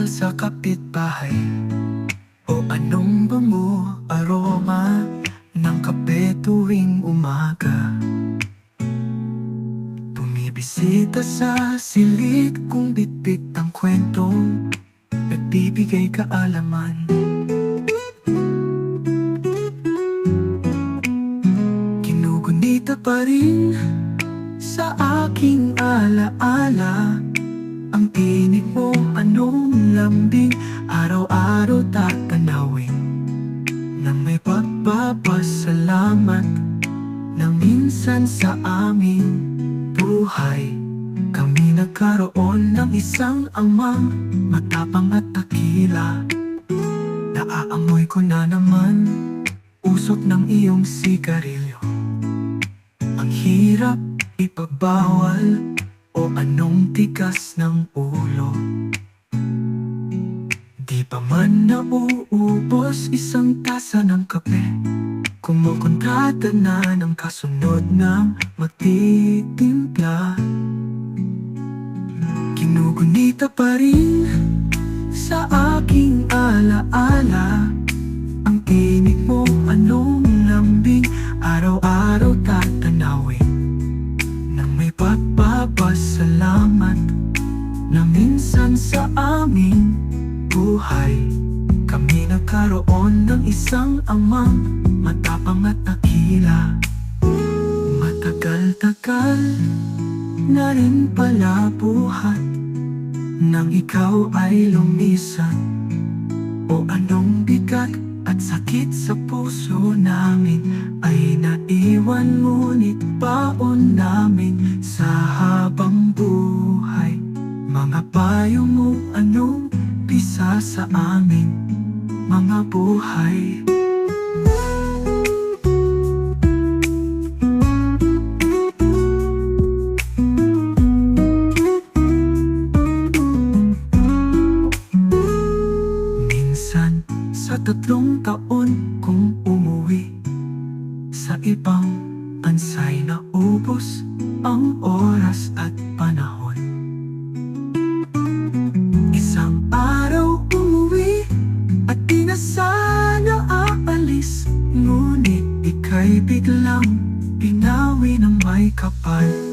pandesal sa kapitbahay. O anong bango aroma ng kape tuwing umaga? Bumibisita sa silid kung bitbit ang kwentong Nagbibigay kaalaman. Kinugunita pa rin sa aking alaala Ang mo anong lambing? Araw-araw tatanawin Na may pagpapasalamat Na minsan sa aming buhay. Kami nagkaroon ng isang amang Matapang at takila. Naaamoy ko na naman Usok ng iyong sigarilyo. Ang hirap ipagbawal O anong tigas ng ulo? Di pa man nauubos isang tasa ng kape. Kumukontrata na ng kasunod ng magtitimpla Kinugunita pa rin sa aking alaala. Ang sa aming buhay. Kami nagkaroon ng isang amang Matapang at nakila Matagal-tagal na rin pala buhat Nang ikaw ay lumisan. O anong bigat at sakit sa puso namin Ay naiwan ngunit baon namin Sa buhay Mga payo mo anong bisa sa amin. Mga buhay. Minsan sa tatlong taon kung umuwi Sa ibang ansay na ubos ang oras at panahon sana aalis Ngunit ika'y biglang pinawi ng may kapal